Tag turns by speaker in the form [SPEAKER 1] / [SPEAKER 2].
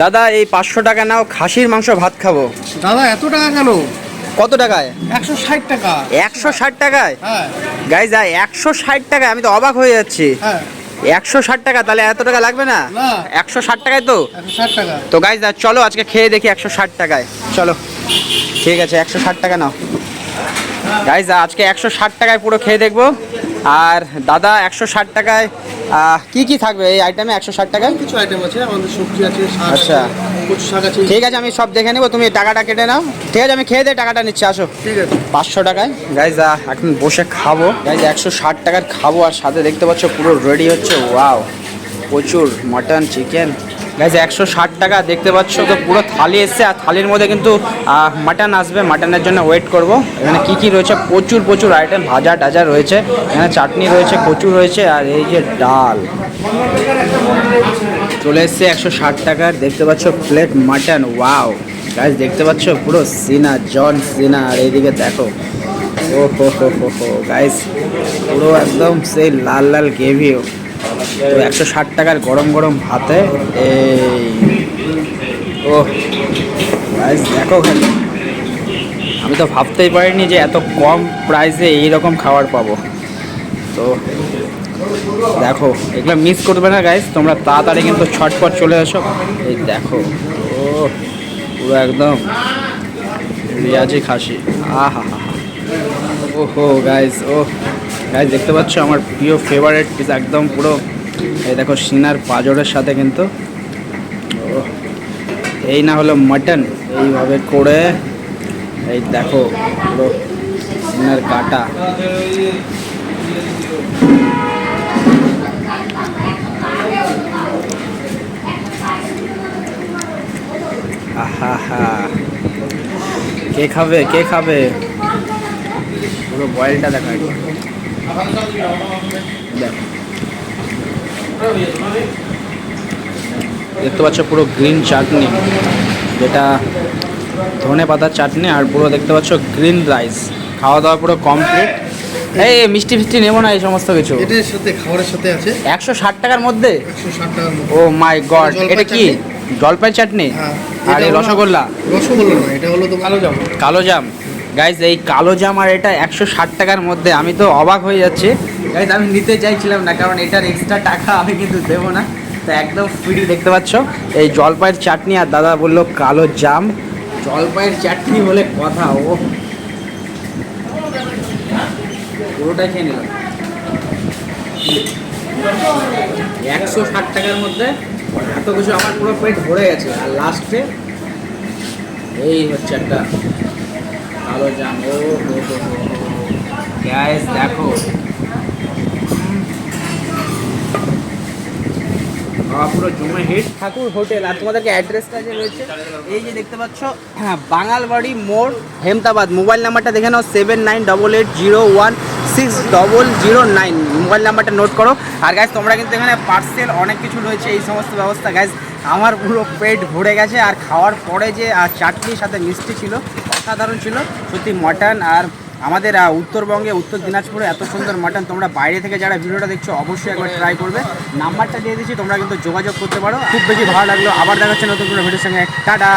[SPEAKER 1] দাদা এই পাঁচশো টাকা নাও খাসির মাংস ভাত খাব।
[SPEAKER 2] দাদা এত টাকা কেন?
[SPEAKER 1] কত টাকায়?
[SPEAKER 2] একশো ষাট টাকা।
[SPEAKER 1] একশো ষাট টাকায়?
[SPEAKER 2] হ্যাঁ।
[SPEAKER 1] গাইজ একশো ষাট টাকায় আমি তো অবাক হয়ে যাচ্ছি।
[SPEAKER 2] হ্যাঁ।
[SPEAKER 1] একশো ষাট টাকা তাহলে এত টাকা লাগবে না। একশো ষাট টাকায় তো? তো গাইজ চলো আজকে খেয়ে দেখি একশো ষাট টাকায়। চলো। ঠিক আছে একশো ষাট টাকা নাও। গাইজ আজকে একশো ষাট টাকায় পুরো খেয়ে দেখব। আর দাদা একশো ষাট টাকায় কি কি থাকবে এই আইটেমে একশো ষাট টাকায়?
[SPEAKER 2] কিছু আইটেম আছে আমাদের সবজি আছে
[SPEAKER 1] আচ্ছা। ঠিক আছে আমি সব দেখে নেব তুমি টাকাটা কেটে নাও। ঠিক আছে আমি খেয়ে দিয়ে টাকাটা নিচ্ছি আসো।
[SPEAKER 2] ঠিক আছে।
[SPEAKER 1] পাঁচশো টাকায়। গাইজ এখন বসে খাব। গাইজ একশো ষাট টাকার খাব আর সাথে দেখতে পাচ্ছ পুরো রেডি হচ্ছে। ওয়াও প্রচুর মাটন চিকেন গাইজ একশো ষাট টাকা দেখতে পাচ্ছ তো, পুরো থালি এসছে, আর থালির মধ্যে কিন্তু মাটন আসবে মাটনের জন্য ওয়েট করব। এখানে কি কি রয়েছে? প্রচুর প্রচুর আইটেম ভাজা, টাজা রয়েছে। এখানে চাটনি রয়েছে, কচু রয়েছে, আর এই যে ডাল। চলে এসছে একশো ষাট টাকার দেখতে পাচ্ছ প্লেট মাটন ওয়াও গাইজ দেখতে পাচ্ছ পুরো সিনা, জন সিনা, আর এইদিকে দেখো। ও হো হো হো হো গাইজ পুরো একদম সেই লাল লাল গ্রেভিও তো একশো ষাট টাকার গরম গরম ভাতে এই ও গাইজ দেখো খালি। আমি তো ভাবতেই পারিনি যে এত কম প্রাইসে এইরকম খাবার পাবো। তো দেখো, এগুলো মিস করবে না গাইস তোমরা তাড়াতাড়ি কিন্তু ছটপট চলে এসো। এই দেখো ও পুরো একদম রিয়াজি খাসি। আহা হা হা ওহো। গাইস ও গাইস দেখতে পাচ্ছ আমার প্রিয় ফেভারেট পিস একদম পুরো, এই দেখো সিনার পাজরের সাথে কিন্তু। এই না হলো মাটন এইভাবে করে, এই দেখো পুরো সিনার কাটা। কে খাবে কে খাবে? পুরো বয়েলটা দেখো দেখতে পাচ্ছ পুরো গ্রিন চাটনি যেটা ধনে পাতার চাটনি আর পুরো দেখতে পাচ্ছ গ্রিন রাইস খাওয়া দাওয়া পুরো কমপ্লিট এই মিষ্টি ফিষ্টি নেব না এই সমস্ত কিছু।
[SPEAKER 2] এটার সাথে খাবারের সাথে আছে?
[SPEAKER 1] একশো ষাট টাকার মধ্যে? ও মাই গড এটা কি? জলপাই চাটনি
[SPEAKER 2] হ্যাঁ।
[SPEAKER 1] আর রসগোল্লা।
[SPEAKER 2] রসগোল্লা এটা হলো তো কালো জাম।
[SPEAKER 1] কালো জাম। গাইজ এই কালো জাম আর এটা একশো ষাট টাকার মধ্যে। আমি তো অবাক হয়ে যাচ্ছি। গাইজ আমি নিতে চাইছিলাম না, কারণ এটার এক্সট্রা টাকা আমি কিন্তু দেবো না। তো একদম ফ্রি দেখতে পাচ্ছ। এই জলপাইয়ের চাটনি, আর দাদা বলল কালো জাম। জলপাইয়ের চাটনি বলে কথা, ও। পুরোটা খেয়ে নিলাম। একশো ষাট টাকার মধ্যে এত কিছু আমার পুরো পেট ভরে গেছে। আর লাস্টে এই হচ্ছে একটা কালো জাম ও গ্যাস দেখো। পুরো ঠাকুর হোটেল। আর তোমাদেরকে অ্যাড্রেসটা যে রয়েছে, এই যে দেখতে পাচ্ছ হ্যাঁ মোড় মোবাইল নাম্বারটা দেখে নাও seven nine double eight zero one six double zero nine mobile নাম্বারটা নোট করো। আর গাইজ তোমরা কিন্তু এখানে পার্সেল অনেক কিছু রয়েছে, এই সমস্ত ব্যবস্থা। গাইজ আমার পুরো পেট ভরে গেছে, আর খাওয়ার পরে যে আর চাটনির সাথে মিষ্টি ছিল, অসাধারণ ছিল। সত্যি মটন আর আমাদের উত্তরবঙ্গে, উত্তর দিনাজপুরে এত সুন্দর মাটন, তোমরা বাইরে থেকে যারা ভিডিওটা দেখছ, অবশ্যই একবার ট্রাই করবে। নাম্বারটা দিয়ে দিচ্ছি, তোমরা কিন্তু যোগাযোগ করতে পারো। খুব বেশি ভালো লাগল, আবার দেখাচ্ছে নতুন কোনো ভিডিওর সঙ্গে। টাটা!